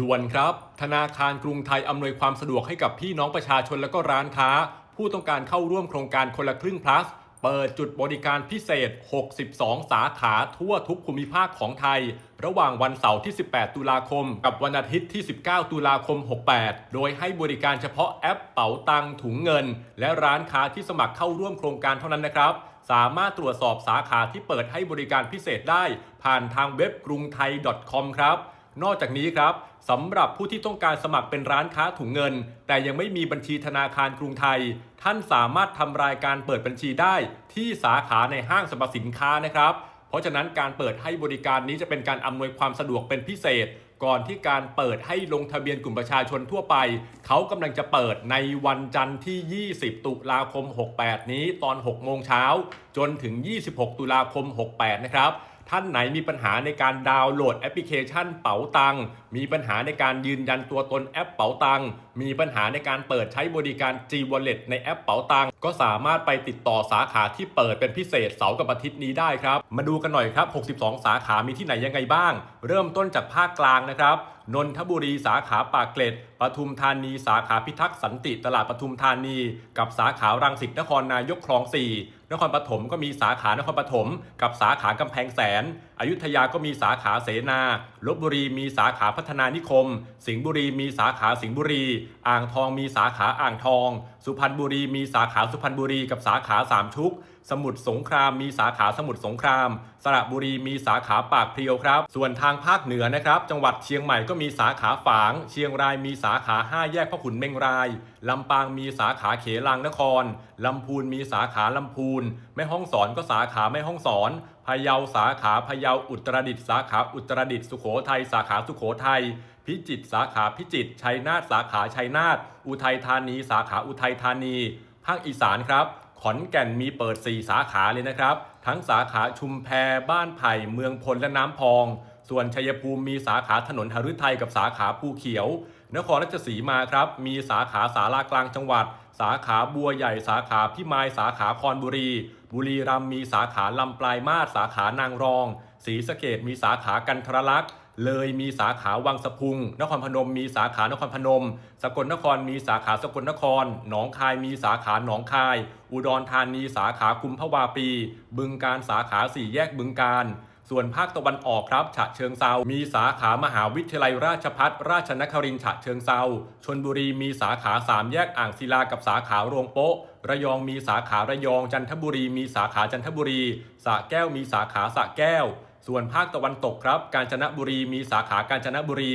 ด่วนครับ ธนาคารกรุงไทยอำนวยความสะดวกให้กับพี่น้องประชาชนและก็ร้านค้า ผู้ต้องการเข้าร่วมโครงการคนละครึ่ง plus เปิดจุดบริการพิเศษ 62 สาขาทั่วทุกภูมิภาคของไทย ระหว่างวันเสาร์ที่ 18 ตุลาคม กับวันอาทิตย์ที่ 19 ตุลาคม 68 โดยให้บริการเฉพาะแอปเป๋าตังถุงเงิน และร้านค้าที่สมัครเข้าร่วมโครงการเท่านั้นนะครับ สามารถตรวจสอบสาขาที่เปิดให้บริการพิเศษได้ ผ่านทางเว็บกรุงไทย .com ครับ นอกจากนี้ครับสำหรับผู้ที่ต้องการสมัครเป็นร้านค้าถุงเงิน แต่ยังไม่มีบัญชีธนาคารกรุงไทย ท่านสามารถทำรายการเปิดบัญชีได้ที่สาขาในห้างสรรพสินค้านะครับ เพราะฉะนั้นการเปิดให้บริการนี้จะเป็นการอำนวยความสะดวกเป็นพิเศษ ก่อนที่การเปิดให้ลงทะเบียนกลุ่มประชาชนทั่วไป เขากำลังจะเปิดในวันจันทร์ที่ 20 ตุลาคม 68 นี้ตอน 6 โมงเช้าจนถึง 26 ตุลาคม 68 นะครับ ท่านไหนมีปัญหาในการดาวน์โหลดแอปพลิเคชันเป๋าตัง มีปัญหาในการยืนยันตัวตนแอปเป๋าตัง มีปัญหาในการเปิดใช้บริการ G Wallet ในแอปเป๋าตัง ก็สามารถไปติดต่อสาขาที่เปิดเป็นพิเศษเสาร์กับอาทิตย์นี้ได้ครับ มาดูกันหน่อยครับ 62 สาขามีที่ไหนยังไงบ้าง เริ่มต้นจากภาคกลางนะครับ นนทบุรีสาขาปากเกร็ด ปทุมธานี สาขาพิทักษ์สันติตลาดปทุมธานี กับสาขารังสิตนครนายกคลอง4นครปฐมก็มีสาขานครปฐมกับสาขากำแพงแสน อยุธยาก็มีสาขาเสนา ลบบุรีมีสาขาพัฒนานิคม สิงห์บุรีมีสาขาสิงห์บุรี อ่างทองมีสาขาอ่างทอง สุพรรณบุรีมีสาขาสุพรรณบุรีกับสาขาสามชุก สมุทรสงครามมีสาขาสมุทรสงคราม สระบุรีมีสาขาปากเพลียวครับ ส่วนทางภาคเหนือนะครับ จังหวัดเชียงใหม่ก็มีสาขาฝาง เชียงรายมีสาขา5แยกพ่อขุนเมงราย ลำปางมีสาขาเขลังนคร ลำพูนมีสาขาลำพูน แม่ฮ่องสอนก็สาขาแม่ฮ่องสอนพะเยาสาขาพะเยาอุตรดิตสาขาอุตรดิตสุโขทัยสาขาสุโขทัยพิจิตสาขาพิจิตชัยนาทสาขาชัยนาทอุทัยธานี สาขาอุทัยธานี ภาคอีสานครับ ขอนแก่นมีเปิด 4 สาขาเลยนะครับ ทั้งสาขาชุมแพบ้านไผ่เมืองพลและน้ำพอง ส่วนชัยภูมิมีสาขาถนนหฤทัยกับสาขาภูเขียวนครราชสีมาครับ มีสาขาสารากลางจังหวัด สาขาบัวใหญ่สาขาพิมายสาขาคอนบุรี บุรีรัมย์มีสาขาลำปลายมาศสาขานางรองศรีสะเกดมีสาขากันทรลักษณ์เลยมีสาขาวังสะพุง นครพนม มีสาขานครพนม สกลนครมีสาขาสกลนคร หนองคายมีสาขาหนองคาย อุดรธานีสาขากุมภวาปี บึงการสาขาสี่แยกบึงการ ส่วนภาคตะวันออกครับฉะเชิงเซา มีสาขามหาวิทยาลัยราชพัฒราชนครินฉะเชิงเซา ชนบุรีมีสาขาสามแยกอ่างศิลากับสาขาโรงโป๊ะ ระยองมีสาขาระยองจันทบุรีมีสาขาจันทบุรี สระแก้วมีสาขาสระแก้ว ส่วนภาคตะวันตกครับ กาญจนบุรีมีสาขากาญจนบุรี